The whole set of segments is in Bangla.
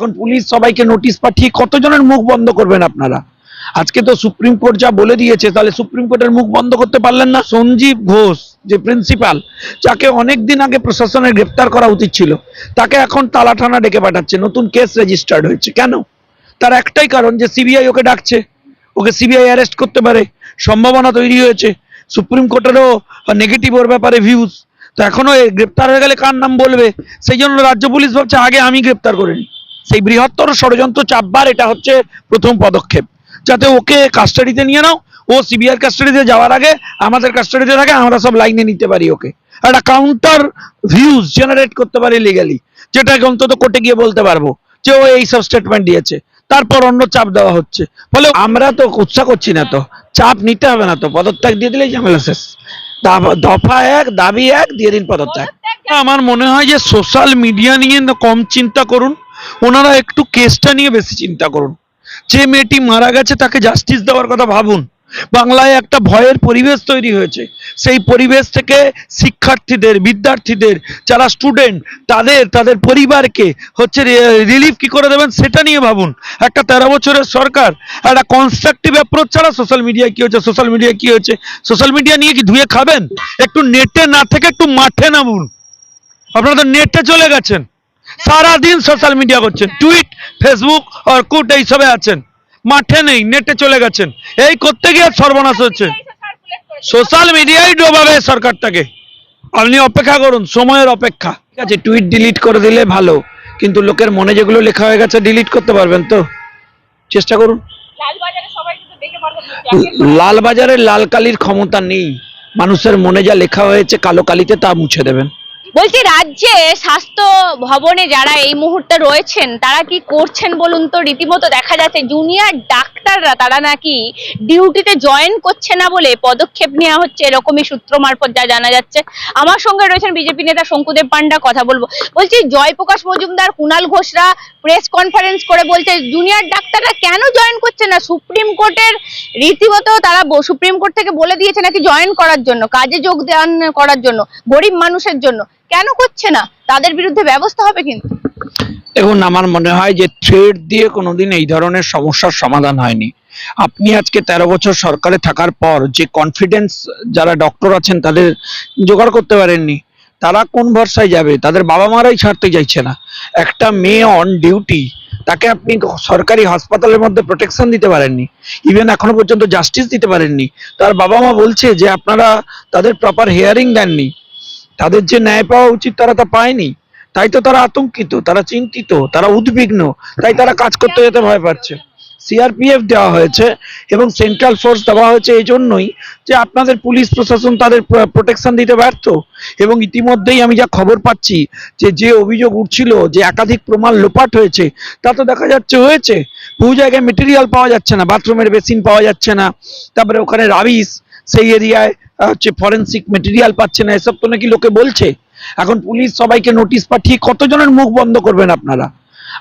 এখন পুলিশ সবাইকে নোটিশ পাঠিয়ে কতজনের মুখ বন্ধ করবেন আপনারা? আজকে তো সুপ্রিম কোর্ট যা বলে দিয়েছে, তাহলে সুপ্রিম কোর্টের মুখ বন্ধ করতে পারলেন না? সঞ্জীব ঘোষ, যে প্রিন্সিপাল যাকে অনেক দিন আগে প্রশাসনের গ্রেপ্তার করা উচিত ছিল, তাকে এখন তালা থানা ডেকে পাঠাচ্ছে, নতুন কেস রেজিস্টার্ড হয়েছে। কেন? তার একটাই কারণ যে সিবিআই ওকে ডাকছে, ওকে সিবিআই অ্যারেস্ট করতে পারে, সম্ভাবনা তৈরি হয়েছে। সুপ্রিম কোর্টেরও নেগেটিভ ওর ব্যাপারে ভিউজ তো এখনও গ্রেপ্তার হয়ে গেলে কার নাম বলবে? সেই জন্য রাজ্য পুলিশ ভাবছে, আগে আমি গ্রেপ্তার করে নিই। সেই বৃহত্তর ষড়যন্ত্র চাপবার এটা হচ্ছে প্রথম পদক্ষেপ। যাতে ওকে কাস্টাডিতে নিয়ে নাও ও সিবিআই কাস্টাডিতে যাওয়ার আগে আমাদের কাস্টাডিতে থাকে আমরা সব লাইনে নিতে পারি ওকে। একটা কাউন্টার ভিউজ জেনারেট করতে পারি লিগালি যেটাকে অন্তত কোর্টে গিয়ে বলতে পারব যে ও এই সব স্টেটমেন্ট দিয়েছে। তারপর অন্য চাপ দেওয়া হচ্ছে। ফলে আমরা তো উৎসাহ করছি না তো চাপ নিতে হবে না তো পদত্যাগ দিয়ে দিলেই ঝামেলা শেষ। দফা এক দাবি এক দিয়ে দিন পদত্যাগ। আমার মনে হয় যে সোশ্যাল মিডিয়া নিয়ে কম চিন্তা করুন। ওনারা একটু কেসটা নিয়ে বেশি চিন্তা করুন। যে মেয়েটি মারা গেছে তাকে জাস্টিস দেওয়ার কথা ভাবুন। বাংলায় একটা ভয়ের পরিবেশ তৈরি হয়েছে। সেই পরিবেশ থেকে শিক্ষার্থীদের, বিদ্যার্থীদের, যারা স্টুডেন্ট তাদের তাদের পরিবারকে হচ্ছে রিলিফ কি করে দেবেন সেটা নিয়ে ভাবুন। একটা তেরো বছরের সরকার, একটা কনস্ট্রাকটিভ অ্যাপ্রোচ ছাড়া সোশ্যাল মিডিয়া কি হচ্ছে সোশ্যাল মিডিয়ায় কি হচ্ছে সোশ্যাল মিডিয়া নিয়ে কি ধুয়ে খাবেন? একটু নেটে না থেকে একটু মাঠে নামুন। আপনারা তো নেটে চলে গেছেন। সারাদিন সোশ্যাল মিডিয়া করছেন। টুইট ফেসবুক অর্কুট এইসবে আছেন। মাঠে নেই নেটে চলে গেছেন। এই করতে গিয়ে সর্বনাশ হচ্ছে। সোশ্যাল মিডিয়াই ডোবাবে সরকারটাকে। আপনি অপেক্ষা করুন সময়ের অপেক্ষা। ঠিক আছে টুইট ডিলিট করে দিলে ভালো কিন্তু লোকের মনে যেগুলো লেখা হয়ে গেছে ডিলিট করতে পারবেন তো। চেষ্টা করুন। লালবাজারে সবাই কিন্তু দেখে মারবে লালবাজারে লাল কালির ক্ষমতা নেই। মানুষের মনে যা লেখা হয়েছে কালো কালিতে তা মুছে দেবেন। বলছি, রাজ্যে স্বাস্থ্য ভবনে যারা এই মুহূর্তে রয়েছেন, তারা কি করছেন বলুন তো? রীতিমতো দেখা যাচ্ছে জুনিয়র ডাক্তাররা, তারা নাকি ডিউটিতে জয়েন করছে না বলে পদক্ষেপ নেওয়া হচ্ছে, এরকমই সূত্র মারফত যা জানা যাচ্ছে। আমার সঙ্গে রয়েছেন বিজেপি নেতা শঙ্কুদেব পান্ডা, কথা বলব। বলছি, জয়প্রকাশ মজুমদার, কুণাল ঘোষরা প্রেস কনফারেন্স করে বলছে জুনিয়র ডাক্তাররা কেন জয়েন করছে না? সুপ্রিম কোর্টের রীতিমতো তারা সুপ্রিম কোর্ট থেকে বলে দিয়েছে নাকি জয়েন করার জন্য, কাজে যোগদান করার জন্য, গরিব মানুষের জন্য। কেন করছে না? তাদের বিরুদ্ধে ব্যবস্থা হবে কিন্তু। দেখুন, আমার মনে হয় যে থ্রেড দিয়ে কোনোদিন এই ধরনের সমস্যার সমাধান হয়নি। আপনি আজকে তেরো বছর সরকারে থাকার পর যে কনফিডেন্স যারা ডক্টর আছেন, তাদের জোগাড় করতে পারেননি। তারা কোন ভরসায় যাবে? তাদের বাবা মারাই ছাড়তে চাইছে না। একটা মেয়ে অন ডিউটি তাকে আপনি সরকারি হাসপাতালের মধ্যে প্রোটেকশন দিতে পারেননি। ইভেন এখনও পর্যন্ত জাস্টিস দিতে পারেননি। তার বাবা মা বলছে যে আপনারা তাদের প্রপার হেয়ারিং দেননি। তাদের যে ন্যায় পাওয়া উচিত তারা তা পায়নি। তাই তো তারা আতঙ্কিত, তারা চিন্তিত, তারা উদ্বিগ্ন, তাই তারা কাজ করতে যেতে ভয় পাচ্ছে। সিআরপিএফ দেওয়া হয়েছে এবং সেন্ট্রাল ফোর্স দেওয়া হয়েছে এই জন্যই যে আপনাদের পুলিশ প্রশাসন তাদের প্রোটেকশন দিতে ব্যর্থ। এবং ইতিমধ্যেই আমি যা খবর পাচ্ছি যে যে অভিযোগ উঠছিল যে একাধিক প্রমাণ লোপাট হয়েছে, তা তো দেখা যাচ্ছে হয়েছে। বহু জায়গায় মেটেরিয়াল পাওয়া যাচ্ছে না বাথরুমের বেসিন পাওয়া যাচ্ছে না, তারপরে ওখানে রাবিস সেই এরিয়ায় হচ্ছে ফরেন্সিক মেটেরিয়াল পাচ্ছে না, এসব তো নাকি লোকে বলছে। এখন পুলিশ সবাইকে নোটিশ পাঠিয়ে কতজনের মুখ বন্ধ করবেন আপনারা?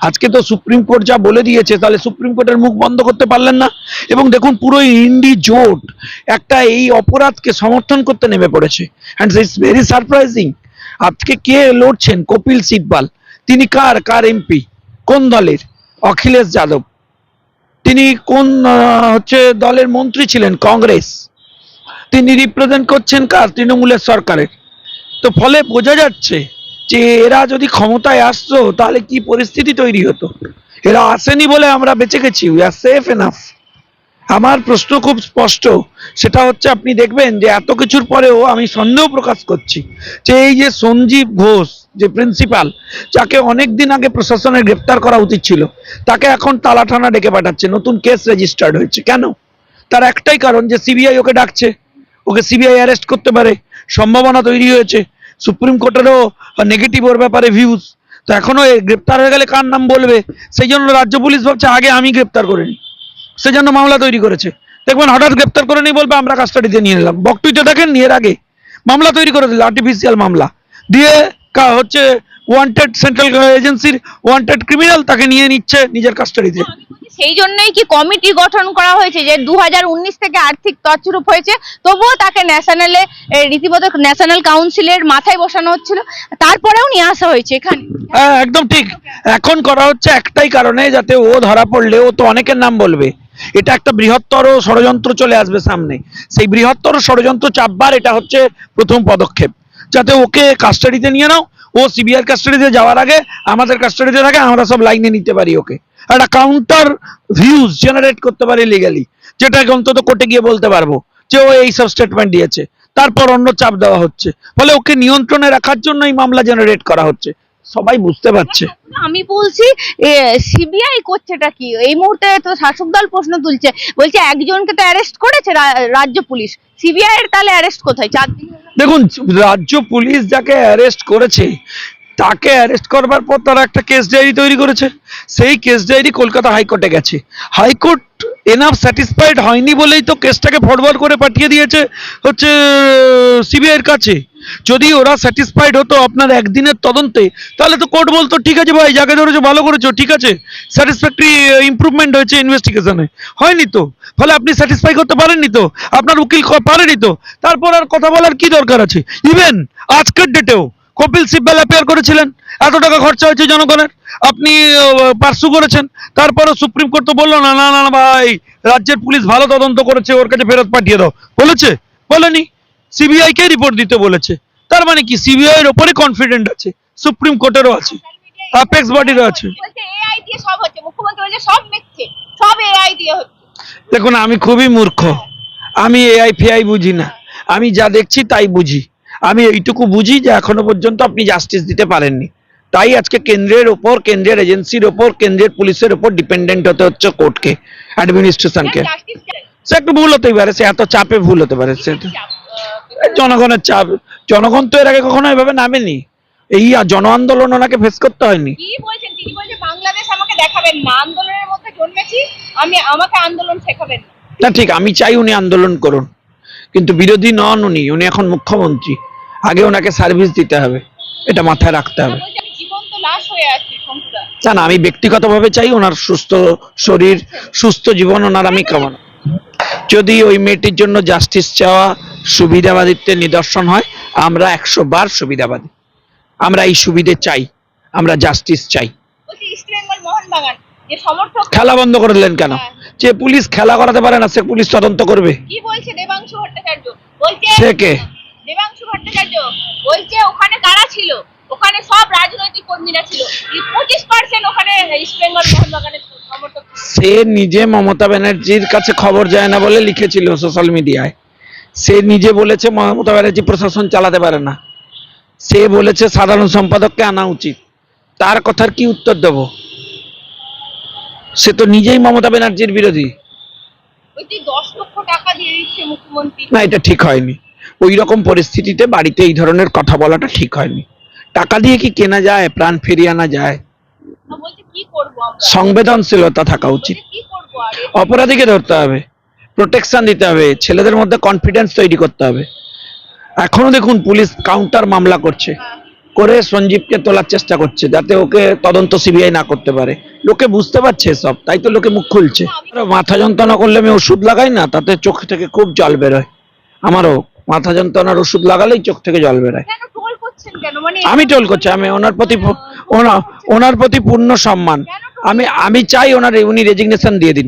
আজকে তো সুপ্রিম কোর্ট যা বলে দিয়েছে, তাহলে সুপ্রিম কোর্টের মুখ বন্ধ করতে পারলেন না? এবং দেখুন, পুরো ইন্ডি জোট একটা এই অপরাধকে সমর্থন করতে নেমে পড়েছে। অ্যান্ড ইটস ভেরি সারপ্রাইজিং আজকে কে লড়ছেন? কপিল সিব্বাল। তিনি কার? কার এমপি? কোন দলের? অখিলেশ যাদব। তিনি কোন হচ্ছে দলের মন্ত্রী ছিলেন? কংগ্রেস। তিনি রিপ্রেজেন্ট করছেন কার? তৃণমূলের সরকারের। তো ফলে বোঝা যাচ্ছে যে এরা যদি ক্ষমতায় আসতো, তাহলে কি পরিস্থিতি তৈরি হতো? এরা আসেনি বলে আমরা বেঁচে গেছি। উই আর সেফ এনাফ আমার প্রশ্ন খুব স্পষ্ট। সেটা হচ্ছে আপনি দেখবেন যে এত কিছুর পরেও আমি সন্দেহ প্রকাশ করছি যে এই যে সঞ্জীব ঘোষ, যে প্রিন্সিপাল যাকে অনেক দিন আগে প্রশাসনের গ্রেপ্তার করা উচিত ছিল, তাকে এখন তালা থানা ডেকে পাঠাচ্ছে। নতুন কেস রেজিস্টার্ড হয়েছে। কেন? তার একটাই কারণ যে সিবিআই ওকে ডাকছে। ওকে সিবিআই অ্যারেস্ট করতে পারে। সম্ভাবনা তৈরি হয়েছে। সুপ্রিম কোর্টেরও নেগেটিভ ওর ব্যাপারে ভিউজ তো এখনও গ্রেপ্তার হয়ে গেলে কার নাম বলবে? সেই জন্য রাজ্য পুলিশ ভাবছে, আগে আমি গ্রেপ্তার করে নিই। সেই জন্য মামলা তৈরি করেছে। দেখবেন হঠাৎ গ্রেপ্তার করে নিই বলবে, আমরা কাস্টাডিতে নিয়ে নিলাম বকটুইতে দেখেন এর আগে মামলা তৈরি করে দিল আর্টিফিশিয়াল মামলা। দিয়ে হচ্ছে ওয়ান্টেড সেন্ট্রাল এজেন্সির ওয়ান্টেড ক্রিমিনাল তাকে নিয়ে নিচ্ছে নিজের কাস্টাডিতে সেই জন্যই কি কমিটি গঠন করা হয়েছে যে দু হাজার উনিশ থেকে আর্থিক তছরূপ হয়েছে তবুও তাকে ন্যাশনালে রীতিমতো ন্যাশনাল কাউন্সিলের মাথায় বসানো হচ্ছিল তারপরেও নিয়ে আসা হয়েছে এখানে। হ্যাঁ একদম ঠিক। এখন করা হচ্ছে একটাই কারণে যাতে ও ধরা পড়লে ও তো অনেকের নাম বলবে। এটা একটা বৃহত্তর ষড়যন্ত্র চলে আসবে সামনে। সেই বৃহত্তর ষড়যন্ত্র চাপবার এটা হচ্ছে প্রথম পদক্ষেপ। যাতে ওকে কাস্টাডিতে নিয়ে নাও ও সিবিআই কাস্টাডিতে যাওয়ার আগে আমাদের কাস্টাডিতে থাকে, আমরা সব লাইনে নিতে পারি ওকে। একটা কাউন্টার ভিউজ জেনারেট করতে পারি লিগালি যেটাকে অন্তত কোর্টে গিয়ে বলতে পারব যে ও এই সব স্টেটমেন্ট দিয়েছে। তারপর অন্য চাপ দেওয়া হচ্ছে। ফলে ওকে নিয়ন্ত্রণে রাখার জন্য এই মামলা জেনারেট করা হচ্ছে। সবাই বুঝতে পারছে। আমি বলছি সিবিআই করছেটা কি? এই মুহূর্তে তো শাসক দল প্রশ্ন তুলছে। বলছে, একজনকে তো অ্যারেস্ট করেছে রাজ্য পুলিশ। সিবিআই এর তাহলে অ্যারেস্ট কোথায়? চার দিন। দেখুন, রাজ্য পুলিশ যাকে অ্যারেস্ট করেছে, তাকে অ্যারেস্ট করবার পর তারা একটা কেস ডায়েরি তৈরি করেছে। সেই কেস ডায়েরি কলকাতা হাইকোর্টে গেছে। হাইকোর্ট এনাফ স্যাটিসফাইড হয়নি বলেই তো কেসটাকে ফরওয়ার্ড করে পাঠিয়ে দিয়েছে, হচ্ছে সিবিআইয়ের কাছে। যদি ওরা স্যাটিসফাইড হতো আপনার একদিনের তদন্তে, তাহলে তো কোর্ট বলতো, ঠিক আছে ভাই, যাকে ধরেছো, ভালো করেছ, ঠিক আছে। স্যাটিসফ্যাক্টরি ইমপ্রুভমেন্ট হয়েছে ইনভেস্টিগেশনে হয়নি তো। ফলে আপনি স্যাটিসফাই করতে পারেননি তো। আপনার উকিল পারেনি তো। তারপর আর কথা বলার কি দরকার আছে? ইভেন আজকের ডেটেও কপিল সিব্বাল অ্যাপিয়ার করেছিলেন। এত টাকা খরচা হয়েছে জনগণের। আপনি পার্সু করেছেন। তারপরে সুপ্রিম কোর্ট তো বলল না না না ভাই রাজ্যের পুলিশ ভালো তদন্ত করেছে ওর কাছে ফেরত পাঠিয়ে দাও। বলেছে? বলেনি। সিবিআই কে রিপোর্ট দিতে বলেছে। তার মানে কি? সিবিআই এর ওপরে কনফিডেন্ট আছে। সুপ্রিম কোর্টেরও আছে। অ্যাপেক্স বডিরও আছে। বলছে এআই দিয়ে সব হচ্ছে মুখ্যমন্ত্রী বলছে সব মিথ্যে সব এআই দিয়ে হচ্ছে। দেখুন আমি খুবই মূর্খ। আমি এআই ফেআই বুঝি না। আমি যা দেখছি তাই বুঝি। আমি এইটুকু বুঝি যে এখনও পর্যন্ত আপনি জাস্টিস দিতে পারেননি। তাই আজকে কেন্দ্রের ওপর কেন্দ্রের এজেন্সির ওপর কেন্দ্রের পুলিশের ওপর ডিপেন্ডেন্ট হতে হচ্ছে কোর্টকে অ্যাডমিনিস্ট্রেশনকে সে একটু ভুল হতেই পারে সে এত চাপে ভুল হতে পারে সে জনগণের চাপ। জনগণ তো এর আগে কখনো এভাবে নামেনি। এই জন আন্দোলন ওনাকে ফেস করতে হয়নি। কি বলছেন? তিনি বলছেন বাংলাদেশ আমাকে দেখাবেন না। আন্দোলনের মধ্যে জন্মেছি আমি আমাকে আন্দোলন শেখাবেন। না না ঠিক আমি চাই উনি আন্দোলন করুন। কিন্তু বিরোধী নন উনি উনি এখন মুখ্যমন্ত্রী। আগে ওনাকে সার্ভিস দিতে হবে এটা মাথায় রাখতে হবে। না না আমি ব্যক্তিগতভাবে চাই ওনার সুস্থ শরীর সুস্থ জীবন ওনার আমি কামনা যদি ওই মেয়েটির জন্য জাস্টিস চাওয়া সুবিধাবাদিত্বের নিদর্শন হয় আমরা একশো বার সুবিধাবাদী। আমরা এই সুবিধে চাই আমরা জাস্টিস চাই। ইস্ট বেঙ্গল মোহনবাগান খেলা বন্ধ করে দিলেন কেন? যে পুলিশ খেলা করাতে পারে না সে পুলিশ তদন্ত করবে। কি বলছে দেবাংশু ভট্টাচার্য? বলছে সে কে? দেবাংশু ভট্টাচার্য বলছে ওখানে কারা ছিল? ওখানে সব রাজনৈতিক কর্মীরা ছিল। পঁচিশ পার্সেন্ট ওখানে ইস্ট বেঙ্গল মোহনবাগানের সমর্থক সে নিজে মমতা ব্যানার্জির কাছে খবর যায় না বলে লিখেছিল সোশ্যাল মিডিয়ায়। সে নিজে বলেছে মমতা ব্যানার্জি প্রশাসন চালাতে পারে না। সে বলেছে সাধারণ সম্পাদককে আনা উচিত। তার কথার কি উত্তর দেব? সে তো নিজেই মমতা ব্যানার্জির বিরোধী। না এটা ঠিক হয়নি। ওই রকম পরিস্থিতিতে বাড়িতে এই ধরনের কথা বলাটা ঠিক হয়নি। টাকা দিয়ে কি কেনা যায় প্রাণ ফিরিয়ে আনা যায়? সংবেদনশীলতা থাকা উচিত। অপরাধীকে ধরতে হবে প্রোটেকশন দিতে হবে ছেলেদের মধ্যে কনফিডেন্স তৈরি করতে হবে। এখনও দেখুন পুলিশ কাউন্টার মামলা করছে। করে সঞ্জীবকে তোলার চেষ্টা করছে যাতে ওকে তদন্ত সিবিআই না করতে পারে। লোকে বুঝতে পারছে সব তাই তো লোকে মুখ খুলছে। মাথা যন্ত্রণা করলে আমি ওষুধ লাগাই না তাতে চোখ থেকে খুব জল বেরোয়। আমারও মাথা যন্ত্রণার ওষুধ লাগালেই চোখ থেকে জল বেরোয়। মানে আমি টোল করছি আমি ওনার প্রতি ওনার প্রতি পূর্ণ সম্মান। আমি আমি চাই ওনার উনি রেজিগনেশন দিয়ে দিন।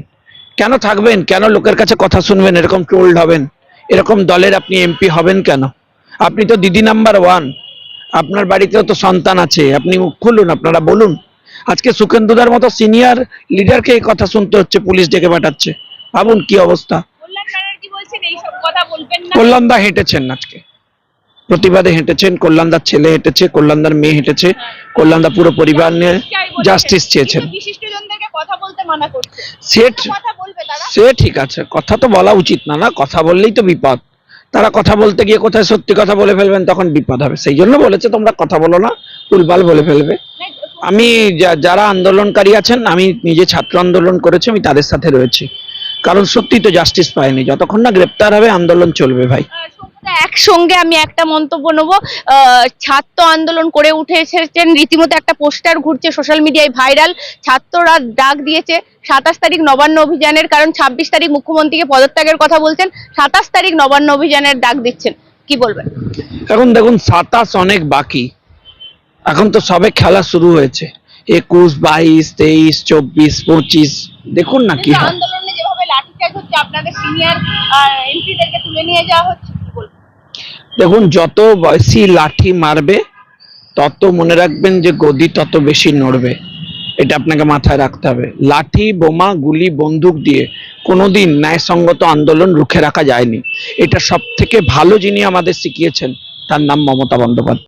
কেন থাকবেন? কেন লোকের কাছে কথা শুনবেন? এরকম টোল্ড হবেন? এরকম দলের আপনি এমপি হবেন কেন? আপনি তো দিদি নাম্বার ওয়ান আপনার বাড়িতেও তো সন্তান আছে আপনি মুখ খুলুন আপনারা বলুন। আজকে সুখেন্দুদার মতো সিনিয়র লিডারকে এই কথা শুনতে হচ্ছে পুলিশ ডেকে পাঠাচ্ছে। ভাবুন কি অবস্থা। কল্যাণদা হেঁটেছেন আজকে। প্রতিবাদে হেঁটেছেন কল্যাণদার ছেলে হেঁটেছে কল্যাণদার মেয়ে হেঁটেছে কল্যাণদা পুরো পরিবার নিয়ে জাস্টিস চেয়েছেন। সে ঠিক আছে কথা তো বলা উচিত না না কথা বললেই তো বিপদ। তারা কথা বলতে গিয়ে কোথায় সত্যি কথা বলে ফেলবেন তখন বিপদ হবে। সেই জন্য বলেছে, তোমরা কথা বলো না, উলবাল বলে ফেলবে। আমি যারা আন্দোলনকারী আছেন, আমি নিজে ছাত্র আন্দোলন করেছি, আমি তাদের সাথে রয়েছি। কারণ সত্যি তো জাস্টিস পায়নি। যতক্ষণ না গ্রেপ্তার হবে, আন্দোলন চলবে ভাই। একসঙ্গে আমি একটা মন্তব্য নেব। ছাত্র আন্দোলন করে উঠে এসেছেন রীতিমতো একটা পোস্টার ঘুরছে সোশ্যাল মিডিয়ায় ভাইরাল। ছাত্ররা ডাক দিয়েছে সাতাশ তারিখ নবান্ন অভিযানের কারণ ছাব্বিশ তারিখ মুখ্যমন্ত্রীকে পদত্যাগের কথা বলছেন সাতাশ তারিখ নবান্ন অভিযানের ডাক দিচ্ছেন। কি বলবেন? এখন দেখুন সাতাশ অনেক বাকি। এখন তো সবে খেলা শুরু হয়েছে। একুশ বাইশ তেইশ চব্বিশ পঁচিশ দেখুন না কি আন্দোলনে যেভাবে লাঠিচার্জ হচ্ছে আপনাদের সিনিয়র এমপিদেরকে তুলে নিয়ে যাওয়া হচ্ছে। দেখুন, যত বয়সী লাঠি মারবে, তত মনে রাখবেন যে গদি তত বেশি নড়বে। এটা আপনাকে মাথায় রাখতে হবে। লাঠি, বোমা, গুলি, বন্দুক দিয়ে কোনোদিন ন্যায়সঙ্গত আন্দোলন রুখে রাখা যায়নি। এটা সব থেকে ভালো যিনি আমাদের শিখিয়েছেন, তার নাম মমতা বন্দ্যোপাধ্যায়।